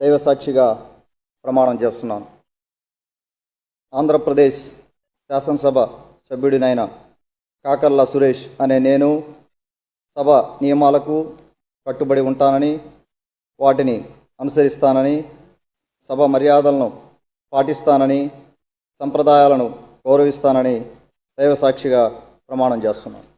దైవ సాక్షిగా ప్రమాణం చేస్తున్నాను. ఆంధ్రప్రదేశ్ శాసనసభ సభ్యుడినైన కాకర్ల సురేష్ అనే నేను సభ నియమాలకు కట్టుబడి ఉంటానని వాటిని అనుసరిస్తానని సభ మర్యాదలను పాటిస్తానని సంప్రదాయాలను గౌరవిస్తానని దైవసాక్షిగా ప్రమాణం చేస్తున్నాను.